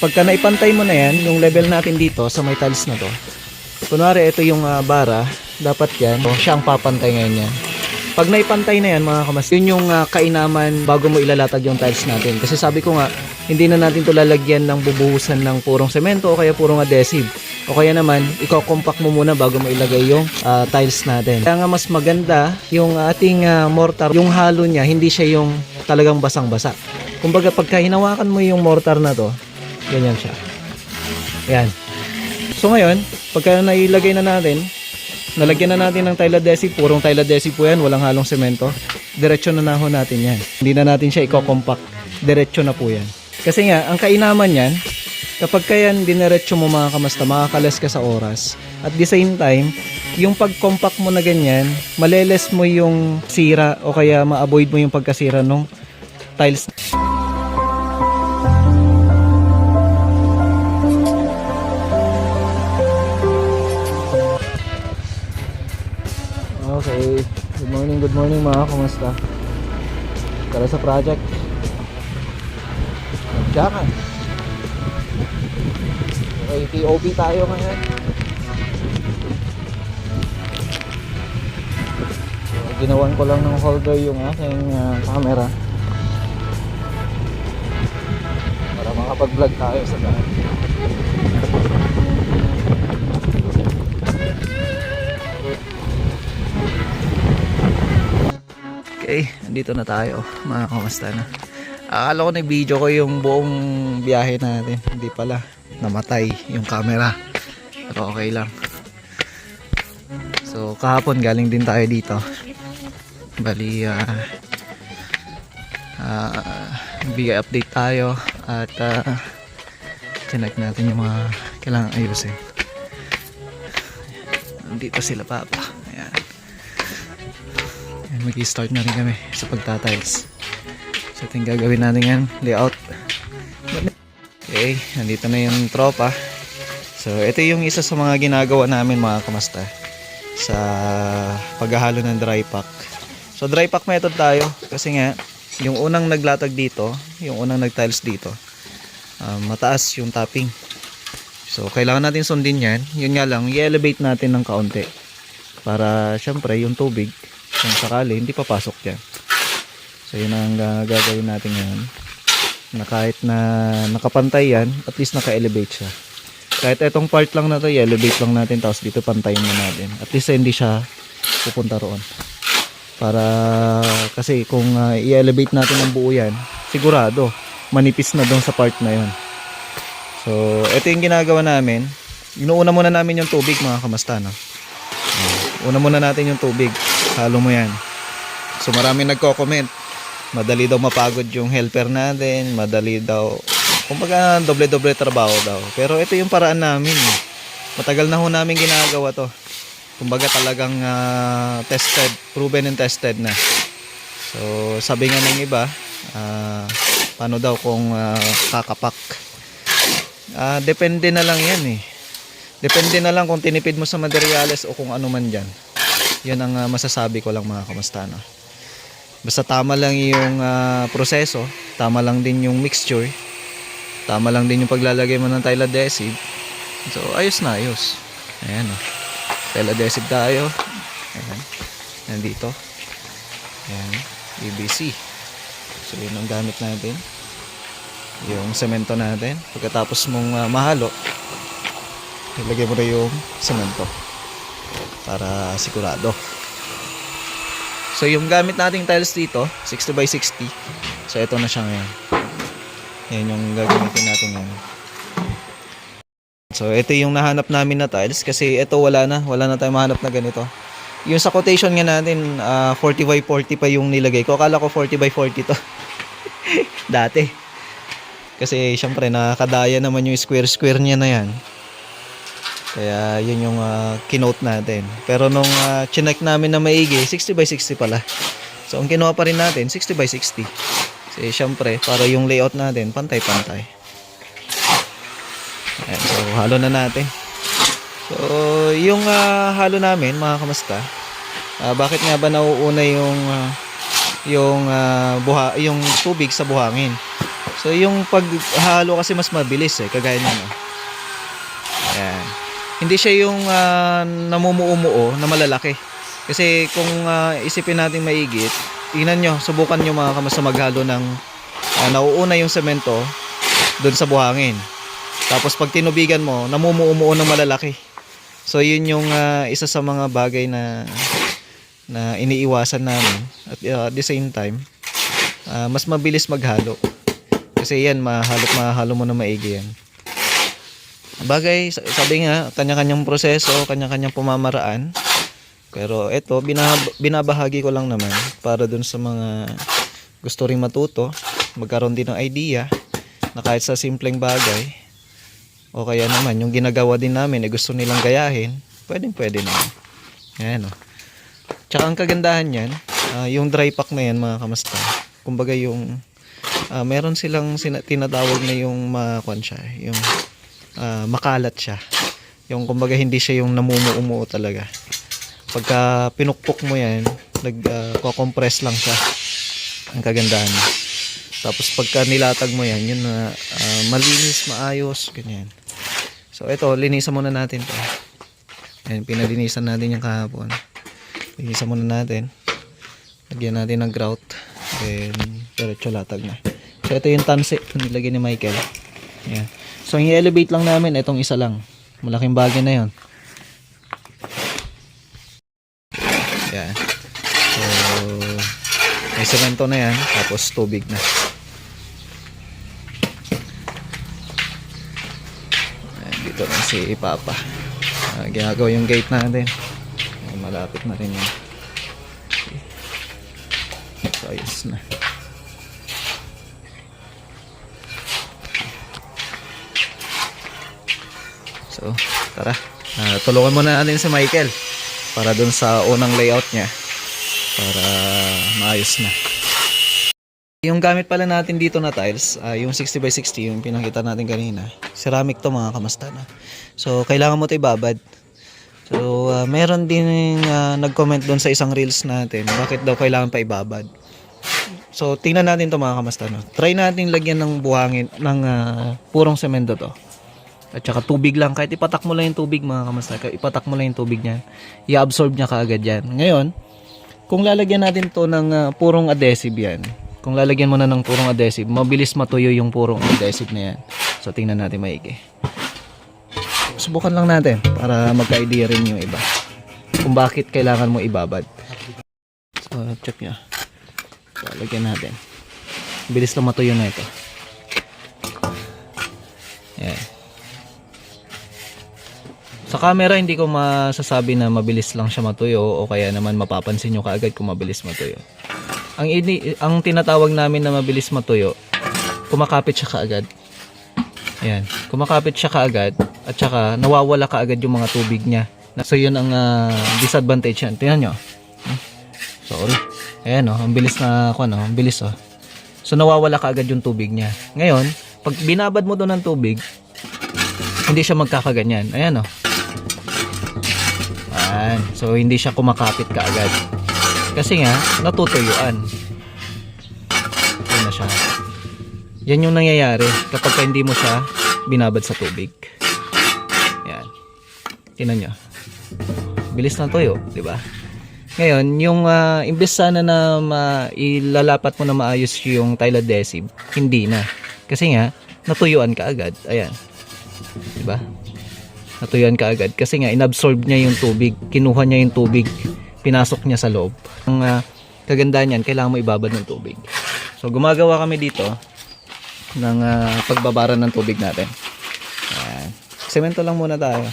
pagka naipantay mo na yan, yung level natin dito sa may tiles na to. Kunwari, ito yung ah, bara. Dapat yan. So, siya ang papantay ngayon yan. Pag naipantay na yan mga kamas, yun yung ah, kainaman bago mo ilalatag yung tiles natin. Kasi sabi ko nga, hindi na natin to lalagyan ng bubuhusan ng purong semento o kaya purong adhesive. O kaya naman, i-compact mo muna bago mo ilagay yung ah, tiles natin. Kaya nga mas maganda yung ating ah, mortar, yung halo niya, hindi siya yung talagang basang-basa. Kumbaga, pagka hinawakan mo yung mortar na to, ganyan siya. Yan. So ngayon, pagka nailagay na natin, nalagyan na natin ng tile adhesive, purong tile adhesive po yan, walang halong semento. Diretso na naho natin yan. Hindi na natin siya i-compact. Diretso na po yan. Kasi nga, ang kainaman yan, kapag kayan diniretso mo mga kamasta, makakalas ka sa oras. At the same time, yung pag-compact mo na ganyan, maleles mo yung sira o kaya ma-avoid mo yung pagkasira ng tiles morning, good morning mga kumusta? Tara sa project. Nagjakan. Okay, POV tayo ngayon. Ginawan ko lang ng holder yung aking ah, camera. Para makapag-vlog tayo sa daan. Andito na tayo mga kamusta na. Akala ko na video ko yung buong biyahe natin. Hindi pala. Namatay yung camera. Pero okay lang. So kahapon galing din tayo dito. Bali ah ah, bigay update tayo at uh, chinek natin yung mga kailangan ayusin. Nandito sila papa. Mag-start na rin kami sa pagtatiles. So, ito yung gagawin natin yan, layout. Okay, nandito na yung tropa. So, ito yung isa sa mga ginagawa namin mga kamasta sa paghahalo ng dry pack. So, dry pack method tayo kasi nga, yung unang naglatag dito, yung unang nag-tiles dito, ah, mataas yung topping. So, kailangan natin sundin yan. Yun nga lang, i-elevate natin ng kaunti. Para, syempre, yung tubig, kung sakali, hindi papasok dyan. So, yun ang uh, gagawin natin ngayon. Na kahit na nakapantay yan, at least naka-elevate siya. Kahit etong part lang na to, i-elevate lang natin, tapos dito pantayin na natin. At least hindi siya pupunta roon. Para, kasi kung uh, i-elevate natin ang buo yan, sigurado, manipis na doon sa part na yon. So, ito yung ginagawa namin. Inuuna muna namin yung tubig, mga kamasta, no? Una muna natin yung tubig. Halo mo yan. So marami nagko-comment. Madali daw mapagod yung helper natin. Madali daw. Kumbaga doble-doble trabaho daw. Pero ito yung paraan namin. Matagal na ho namin ginagawa to. Kumbaga talagang ah, tested, proven and tested na. So sabi nga ng iba, ah, paano daw kung ah, kakapak. Ah, depende na lang yan eh. Depende na lang kung tinipid mo sa materyales o kung ano man dyan. Yan ang ah, masasabi ko lang mga kamastano. Basta tama lang yung ah, proseso, tama lang din yung mixture, tama lang din yung paglalagay mo ng tile adhesive. So, ayos na, ayos. Ayan o. Tile adhesive tayo. Ayan. Nandito. Ayan. EBC. So, yun ang gamit natin. Yung semento natin. Pagkatapos mong ah, mahalo, ilagay mo na yung semento para sigurado. So yung gamit nating tiles dito 60 by 60 so ito na siya ngayon. Yan yung gagamitin natin ngayon. So ito yung nahanap namin na tiles kasi ito wala na. Wala na tayong mahanap na ganito. Yung sa quotation nga natin ah, 40 by 40 pa yung nilagay ko. Akala ko 40 by 40 to. Dati. Kasi syempre nakakadaya naman yung square square niya na yan kaya yun yung uh, kinote natin. Pero nung uh, chinek namin na maigi, 60 by 60 pala. So ang kinuha pa rin natin, 60 by 60. Kasi syempre, para yung layout natin, pantay-pantay. Ayan, so halo na natin. So yung uh, halo namin, mga kamusta, uh, bakit nga ba nauuna yung uh, yung uh, buha yung tubig sa buhangin? So yung paghalo kasi mas mabilis eh, kagaya niyan. Hindi siya yung uh, namumuo-muo na malalaki. Kasi kung ah, isipin natin maigit, tingnan nyo, subukan nyo mga kamasa maghalo ng ah, nauuna yung semento doon sa buhangin. Tapos pag tinubigan mo, namumuo-muo ng malalaki. So yun yung ah, isa sa mga bagay na na iniiwasan namin at uh, at the same time ah, mas mabilis maghalo. Kasi yan mahalo mahalo mo na maigi yan. Bagay, sa- sabi nga, kanya-kanyang proseso, kanya-kanyang pamamaraan. Pero eto, binab- binabahagi ko lang naman para dun sa mga gusto ring matuto, magkaroon din ng idea na kahit sa simpleng bagay, o kaya naman yung ginagawa din namin eh gusto nilang gayahin, pwedeng pwede naman. Ayan o. Tsaka ang kagandahan yan, ah, yung dry pack na yan mga kamasta, kumbaga yung, ah, meron silang tinatawag na yung makon siya, yung ah, makalat siya. Yung kumbaga hindi siya yung namumuo talaga. Pagka pinukpok mo yan, nag-compress lang siya. Ang kagandahan. Tapos pagka nilatag mo yan, yun na ah, malinis, maayos, ganyan. So ito, linisan muna natin to. Ayan, pinalinisan natin yung kahapon. Linisan muna natin. Lagyan natin ng grout. Then, diretso latag na. So ito yung tansi nilagay ni Michael. Ayan. So i-elevate lang namin itong isa lang. Malaking bagay na yon. Ayan. So, may semento na yan. Tapos tubig na. Ayan, dito na si Papa. Ah, ginagawa yung gate natin. Malapit na rin yan. Okay. So, ayos na. So, tara. Ah, tulungan muna natin si Michael para dun sa unang layout niya para maayos na. Yung gamit pala natin dito na tiles, ah, yung 60 by 60, yung pinakita natin kanina. Ceramic to mga kamasta na. So, kailangan mo ito ibabad. So, ah, meron din ah, nag-comment doon sa isang reels natin, bakit daw kailangan pa ibabad. So, tingnan natin to mga kamasta. No? Try natin lagyan ng buhangin, ng ah, purong semento to. At saka tubig lang. Kahit ipatak mo lang yung tubig mga kamasta. Kahit ipatak mo lang yung tubig niyan. I-absorb niya kaagad yan. Ngayon, kung lalagyan natin to ng ah, purong adhesive yan. Kung lalagyan mo na ng purong adhesive, mabilis matuyo yung purong adhesive na yan. So, tingnan natin maigi. Subukan lang natin para magka-idea rin yung iba. Kung bakit kailangan mo ibabad. So, check nyo. So, natin. Bilis lang matuyo na ito. Yan. Camera, hindi ko masasabi na mabilis lang siya matuyo o kaya naman mapapansin nyo kaagad kung mabilis matuyo. Ang, ini, ang tinatawag namin na mabilis matuyo, kumakapit siya kaagad. Ayan. Kumakapit siya kaagad at saka nawawala kaagad yung mga tubig niya. So yun ang ah, disadvantage yan. Tingnan nyo. Sorry. Ayan oh, ang bilis na ako no, ang bilis oh. So nawawala kaagad yung tubig niya. Ngayon, pag binabad mo doon ng tubig, hindi siya magkakaganyan. Ayan oh. Ayan. So hindi siya kumakapit kaagad. Kasi nga, natutuyuan. Ayan na siya. Yan yung nangyayari kapag ka hindi mo siya binabad sa tubig. Yan. Tingnan nyo. Bilis na tuyo, di ba? Ngayon, yung uh, imbes sana na ma- ilalapat mo na maayos yung tile adhesive, hindi na. Kasi nga, natuyuan ka agad. Ayan. Di ba? Natuyuan ka agad. Kasi nga, inabsorb niya yung tubig. Kinuha niya yung tubig. Pinasok niya sa loob. Ang uh, kagandahan yan, kailangan mo ibabad ng tubig. So, gumagawa kami dito ng ah, pagbabara ng tubig natin. Ayan. Semento lang muna tayo.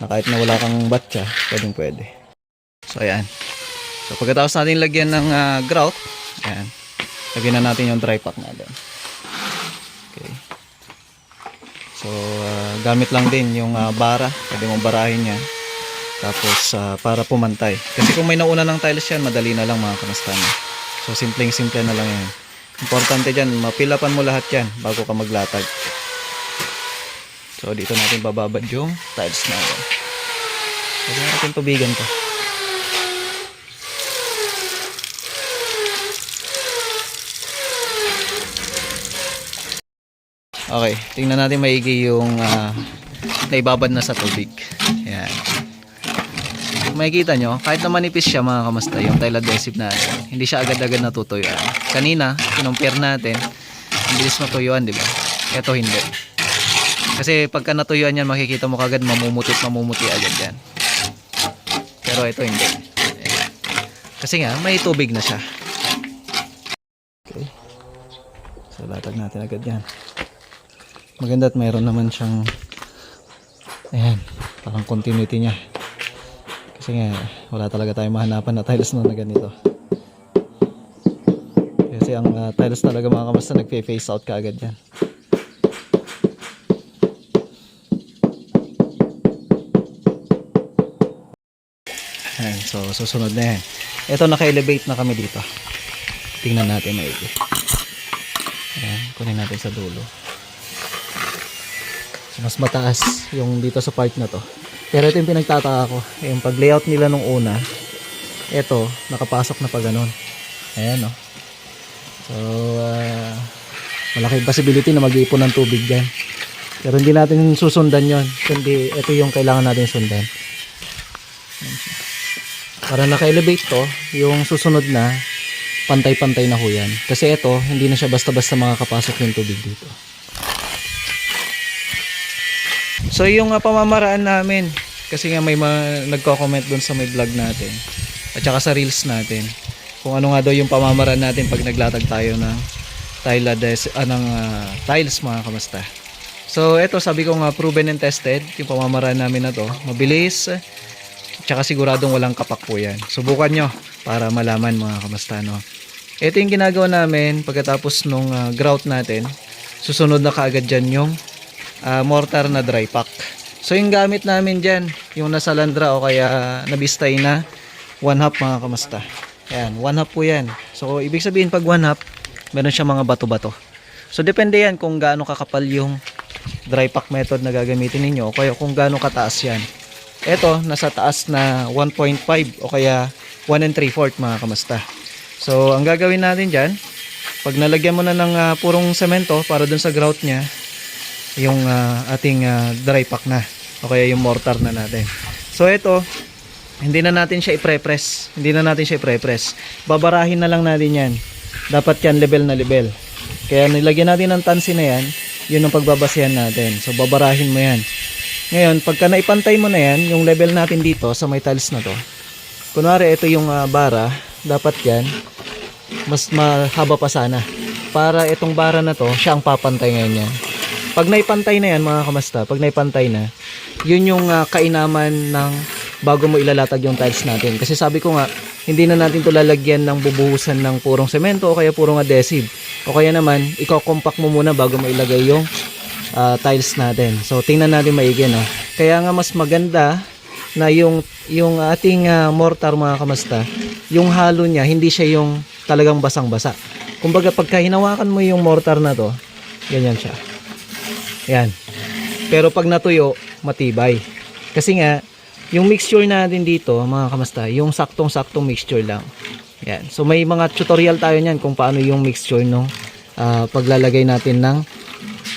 Na kahit na wala kang batya, pwedeng pwede. So, ayan. So, pagkatapos natin lagyan ng ah, grout, ayan. Lagyan na natin yung dry pack natin. Okay. So, ah, gamit lang din yung ah, bara. Pwede mong barahin yan. Tapos, ah, para pumantay. Kasi kung may nauna ng tiles yan, madali na lang mga kamastana. So, simpleng-simple na lang yan. Importante dyan, mapilapan mo lahat yan bago ka maglatag. So, dito natin bababad yung tiles natin. Pwede natin tubigan to. Okay, tingnan natin maigi yung ah, naibabad na sa tubig. Yan. Makikita nyo, kahit na manipis siya mga kamasta, yung tile adhesive natin, hindi siya agad-agad natutuyuan. Kanina, kinumpir natin, ang bilis matuyuan, di ba? Ito hindi. Kasi pagka natuyuan yan, makikita mo kagad mamumuti mamumuti agad yan. Pero ito hindi. Ayan. Kasi nga, may tubig na siya. Okay. So, latag natin agad yan. Maganda at mayroon naman siyang ayan, parang continuity niya. Kasi nga, wala talaga tayong mahanapan na tiles na, na ganito. Kasi ang ah, tiles talaga mga kamasta, nagpe-face out ka agad yan. Ayan, so susunod na yan. Ito naka-elevate na kami dito. Tingnan natin maigi. Ayan, kunin natin sa dulo. Mas mataas yung dito sa part na to. Pero ito yung pinagtataka ko. Yung pag layout nila nung una, ito, nakapasok na pa ganun. Ayan, no. So, ah, malaking possibility na mag-iipon ng tubig dyan. Pero hindi natin susundan yon Kundi ito yung kailangan natin sundan. Para naka-elevate to, yung susunod na, pantay-pantay na ho yan. Kasi ito, hindi na siya basta-basta makakapasok yung tubig dito. So yung uh, pamamaraan namin, kasi nga may nagko-comment doon sa may vlog natin, at saka sa reels natin, kung ano nga daw yung pamamaraan natin pag naglatag tayo ng tile ades, ah, ng ah, tiles mga kamasta. So ito sabi ko nga proven and tested, yung pamamaraan namin na to, mabilis, Tsaka siguradong walang kapak po yan. Subukan nyo para malaman mga kamasta. No? Ito yung ginagawa namin pagkatapos nung uh, grout natin. Susunod na kaagad dyan yung ah, mortar na dry pack. So yung gamit namin dyan, yung nasa landra o kaya nabistay na one half mga kamasta. Ayan, one half po yan. So ibig sabihin pag one half, meron siya mga bato-bato. So depende yan kung gaano kakapal yung dry pack method na gagamitin ninyo o kaya kung gaano kataas yan. Ito, nasa taas na 1.5 o kaya 1 and 3 4 mga kamasta. So, ang gagawin natin dyan, pag nalagyan mo na ng ah, purong semento para dun sa grout niya, yung ah, ating ah, dry pack na o kaya yung mortar na natin. So, ito, hindi na natin siya i-pre-press. Hindi na natin siya i-pre-press. Babarahin na lang natin yan. Dapat yan level na level. Kaya nilagyan natin ng tansi na yan, yun ang pagbabasihan natin. So, babarahin mo yan. Ngayon, pagka naipantay mo na yan, yung level natin dito sa may tiles na to. Kunwari, ito yung ah, bara. Dapat yan, mas mahaba pa sana. Para itong bara na to, siya ang papantay ngayon yan. Pag naipantay na yan, mga kamasta, pag naipantay na, yun yung ah, kainaman ng bago mo ilalatag yung tiles natin. Kasi sabi ko nga, hindi na natin to lalagyan ng bubuhusan ng purong semento o kaya purong adhesive. O kaya naman, iko-compact mo muna bago mo ilagay yung ah, tiles natin. So tingnan natin maigi no. Kaya nga mas maganda na yung yung ating ah, mortar mga kamasta, yung halo niya hindi siya yung talagang basang-basa. Kumbaga pagka hinawakan mo yung mortar na to, ganyan siya. Yan. Pero pag natuyo, matibay. Kasi nga yung mixture natin dito, mga kamasta, yung saktong-saktong mixture lang. Yan. So may mga tutorial tayo niyan kung paano yung mixture nung ah, paglalagay natin ng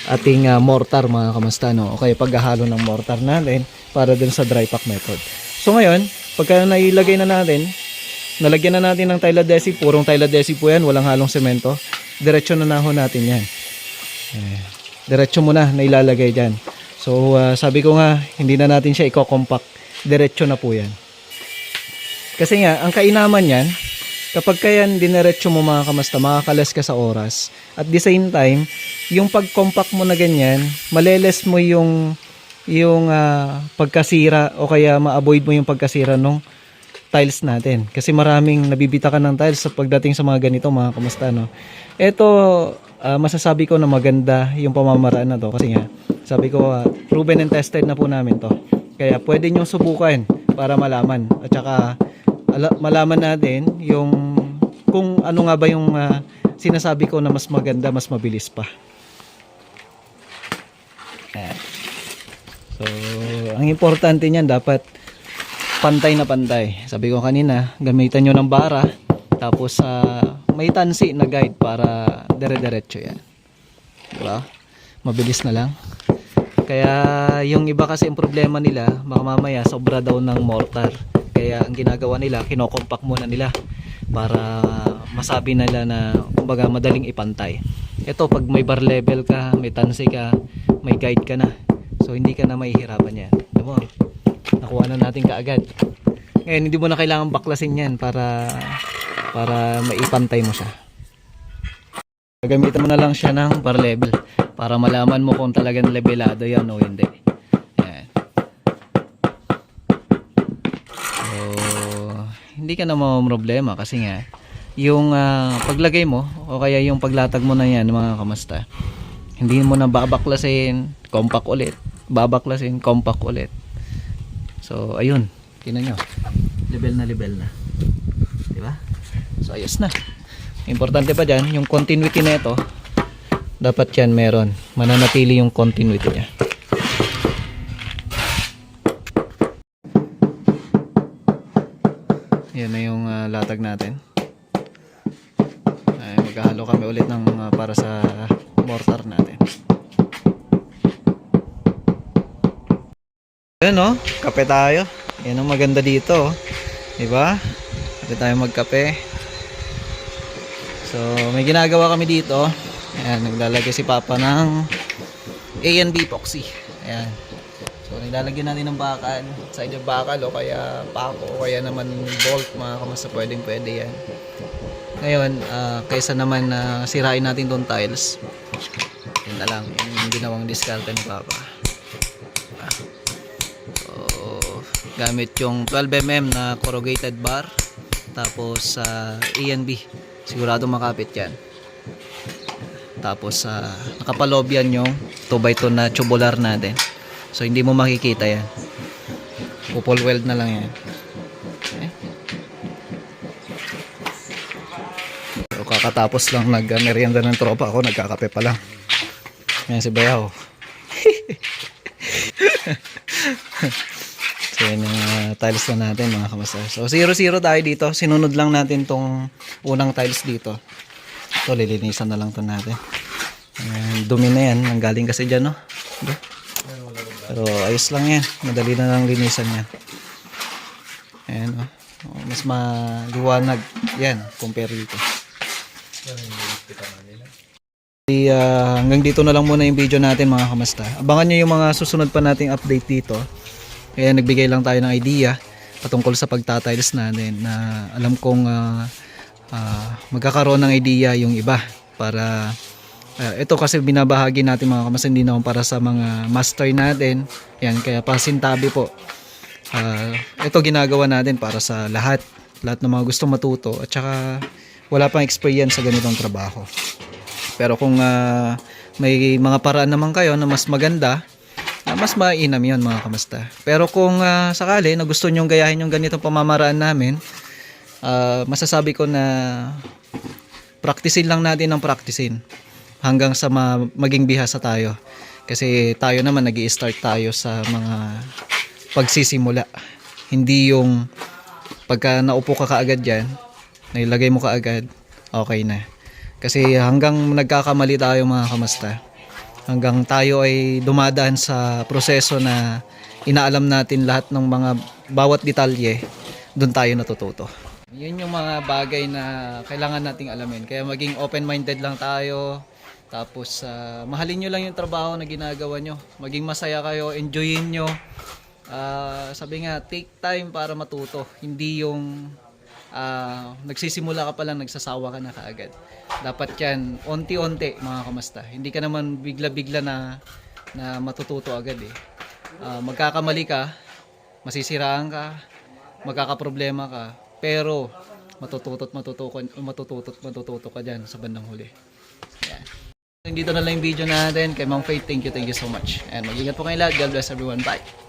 ating ah, mortar mga kamasta no o kaya paghahalo ng mortar natin para dun sa dry pack method so ngayon pagka nailagay na natin nalagyan na natin ng tile adhesive purong tile adhesive po yan walang halong semento diretso na naho natin yan eh, diretso mo na na ilalagay dyan so ah, sabi ko nga hindi na natin siya i-compact diretso na po yan kasi nga ang kainaman yan kapag kayan dinerecho mo mga kamasta, makakalas ka sa oras. At the same time, yung pag-compact mo na ganyan, maleles mo yung yung ah, pagkasira o kaya ma-avoid mo yung pagkasira nung tiles natin. Kasi maraming nabibita ka ng tiles sa pagdating sa mga ganito mga kamasta no. Ito ah, masasabi ko na maganda yung pamamaraan na to kasi nga sabi ko ah, proven and tested na po namin to. Kaya pwede nyo subukan para malaman at saka ala- malaman natin yung kung ano nga ba yung ah, sinasabi ko na mas maganda, mas mabilis pa. Ayan. So, ang importante niyan dapat pantay na pantay. Sabi ko kanina, gamitan nyo ng bara tapos sa may tansi na guide para dire-diretso yan. Diba? Mabilis na lang. Kaya yung iba kasi ang problema nila, baka mamaya sobra daw ng mortar. Kaya ang ginagawa nila, kinokompak muna nila para masabi nila na kumbaga madaling ipantay. Ito pag may bar level ka, may tansi ka, may guide ka na. So hindi ka na mahihirapan yan. Mo, nakuha na natin kaagad. Ngayon hindi mo na kailangan baklasin yan para para maipantay mo siya. Gagamitan mo na lang siya ng bar level para malaman mo kung talagang levelado yan o hindi. Yan. So, hindi ka na problema kasi nga yung ah, paglagay mo o kaya yung paglatag mo na yan mga kamasta hindi mo na babaklasin compact ulit. Babaklasin compact ulit. So ayun. Tingnan nyo. Level na level na. Di ba? So ayos na importante pa dyan yung continuity na ito dapat yan meron mananatili yung continuity niya yan na yung ah, latag natin ay maghahalo kami ulit ng ah, para sa mortar natin Ayun no, kape tayo. Yan ang maganda dito, oh. 'di ba? Pwede tayo magkape. So, may ginagawa kami dito. Ayan, naglalagay si Papa ng A and epoxy. Ayan. So, nilalagyan natin ng bakal. Side of bakal o kaya pako o kaya naman bolt mga kamasa pwedeng pwede yan. Ngayon, ah, kaysa naman na sirain natin tong tiles, yun na lang. Yun yung ginawang diskarte ni Papa. So, gamit yung 12mm na corrugated bar. Tapos sa A&B. Sigurado makapit yan. Tapos sa nakapalob yan yung 2x2 na tubular natin. So hindi mo makikita yan. Pupol weld na lang yan. Okay. So, kakatapos lang nag-merienda ng tropa ako, nagkakape pa lang. Yan si Bayaw. So yan yung uh, tiles na natin mga kamasar. So 0-0 tayo dito. Sinunod lang natin tong unang tiles dito. Ito lilinisan na lang to natin. Ayan, dumi na yan. Nanggaling kasi dyan no. Pero ayos lang yan. Madali na lang linisan yan. Ayan oh. Oh, mas maliwanag yan compare dito. Di, ah, hanggang dito na lang muna yung video natin mga kamasta. Abangan nyo yung mga susunod pa nating update dito. Kaya nagbigay lang tayo ng idea patungkol sa pagtatiles natin na alam kong ah, ah, magkakaroon ng idea yung iba para ah, ito kasi binabahagi natin mga kamasta hindi naman para sa mga master natin. Yan kaya pasintabi po. Ah, ito ginagawa natin para sa lahat. Lahat ng mga gustong matuto at saka wala pang experience sa ganitong trabaho. Pero kung ah, may mga paraan naman kayo na mas maganda, mas mainam yon mga kamasta. Pero kung ah, sakali na gusto nyong gayahin yung ganitong pamamaraan namin, ah, masasabi ko na praktisin lang natin ng praktisin hanggang sa ma- maging bihasa tayo. Kasi tayo naman nag start tayo sa mga pagsisimula. Hindi yung pagka naupo ka kaagad dyan, nailagay mo kaagad, okay na. Kasi hanggang nagkakamali tayo mga kamasta, hanggang tayo ay dumadaan sa proseso na inaalam natin lahat ng mga bawat detalye, doon tayo natututo. Yun yung mga bagay na kailangan nating alamin. Kaya maging open-minded lang tayo. Tapos ah, mahalin nyo lang yung trabaho na ginagawa nyo. Maging masaya kayo, enjoyin nyo. Ah, sabi nga, take time para matuto. Hindi yung ah, nagsisimula ka pa lang, nagsasawa ka na kaagad. Dapat yan, onti-onti mga kamasta. Hindi ka naman bigla-bigla na, na matututo agad eh. Ah, magkakamali ka, masisiraan ka, magkakaproblema ka, pero matututot matututo matututot matututo ka diyan sa bandang huli. Yan. Dito na lang yung video natin kay Ma'am Faith. Thank you, thank you so much. And mag-ingat po kayo lahat. God bless everyone. Bye.